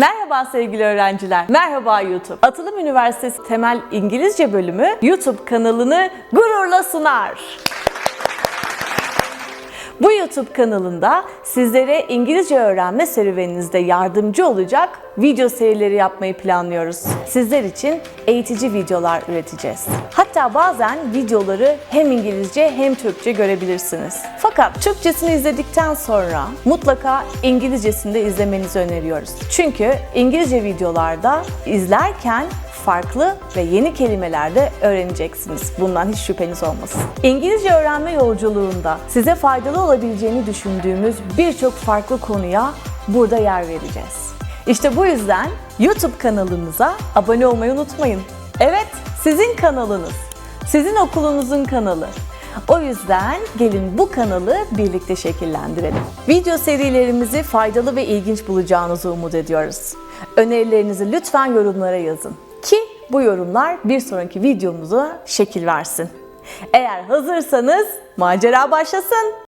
Merhaba sevgili öğrenciler. Merhaba YouTube. Atılım Üniversitesi Temel İngilizce Bölümü YouTube kanalını gururla sunar. Bu YouTube kanalında sizlere İngilizce öğrenme serüveninizde yardımcı olacak video serileri yapmayı planlıyoruz. Sizler için eğitici videolar üreteceğiz. Hatta bazen videoları hem İngilizce hem Türkçe görebilirsiniz. Fakat Türkçesini izledikten sonra mutlaka İngilizcesini de izlemenizi öneriyoruz. Çünkü İngilizce videolarda izlerken farklı ve yeni kelimeler de öğreneceksiniz. Bundan hiç şüpheniz olmasın. İngilizce öğrenme yolculuğunda size faydalı olabileceğini düşündüğümüz birçok farklı konuya burada yer vereceğiz. İşte bu yüzden YouTube kanalımıza abone olmayı unutmayın. Evet, sizin kanalınız. Sizin okulunuzun kanalı. O yüzden gelin bu kanalı birlikte şekillendirelim. Video serilerimizi faydalı ve ilginç bulacağınızı umut ediyoruz. Önerilerinizi lütfen yorumlara yazın bu yorumlar bir sonraki videomuza şekil versin. Eğer hazırsanız macera başlasın.